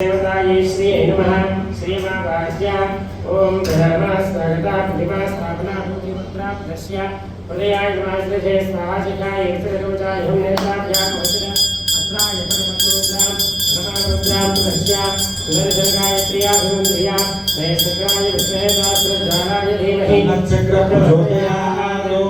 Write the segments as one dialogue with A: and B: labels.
A: देवतायै श्री नमः श्रीमाभार्या ॐ धर्मास्तागता प्रतिमास्थापना पुत्रिपुत्राप्तस्य हृदयाय नमाश्रजे स्वाहा शिखाय यक्षरोचाय हं नेताभ्यां वचन अस्त्राय परमपुत्रां परमापुत्रां पुरस्य सुदर्शनकाय प्रियाभिमन्त्रिया नयशक्राय विष्णुहेतास्त्रधाराय धीमहि
B: नक्षक्रप्रचोदयादो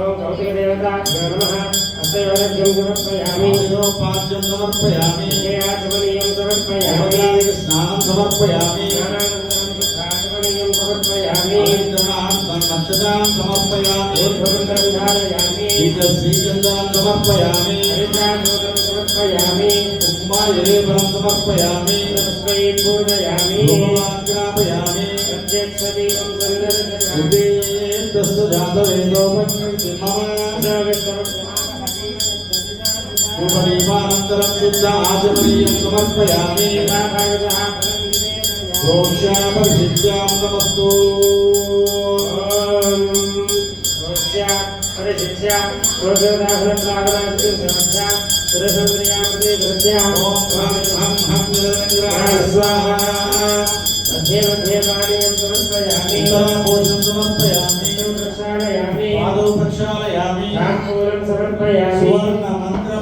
A: ॐ कौतिकदेवता नमः अस्तैवरज्यं समर्पयामि
B: समर्पयामि
A: हे आत्मनीय సమర్పయామి
B: స్నానం సమర్పయామి
A: నక్షత్రాన్ని సమర్పయామి
B: శ్రీచంద్రాన్ని సమర్పయామి
A: సమర్పయామి
B: కుమారేభ్యం సమర్పయామి
A: పూజయామి
B: గ్రాపయామి
A: ప్రత్యక్ష
B: परिवारन्तरं चित्ताजप्रियं समर्पयामि प्रोक्ष्यापरिशिष्यामृतमस्तु
A: स्वाहा मध्ये मध्ये कार्यं समर्पयामि
B: भोजनं समर्पयामि
A: प्रक्षालयामि पादौ
B: प्रक्षालयामि
A: नागपूरं समर्पयामि
B: सुवर्णमन्त्रं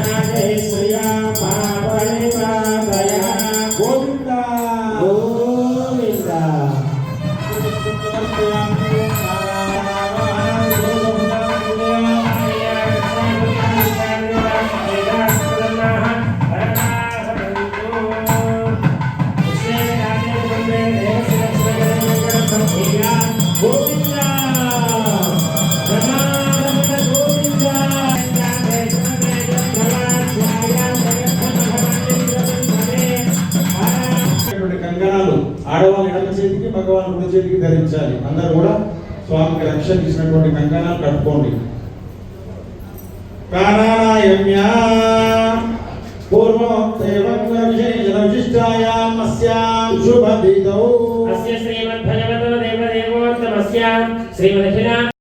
B: ఆడవాళ్ళు ఎడమ చేతికి మగవాళ్ళు కుడి చేతికి ధరించాలి అందరు కూడా స్వామికి రక్షణ ఇచ్చినటువంటి కంకణాలు కట్టుకోండి ప్రాణాయామ్యా పూర్వోక్తేవక్షిష్టాయాం అస్యాం శ్రీమద్ అస్య
A: శ్రీమద్భగవతో దేవదేవోత్తమస్యాం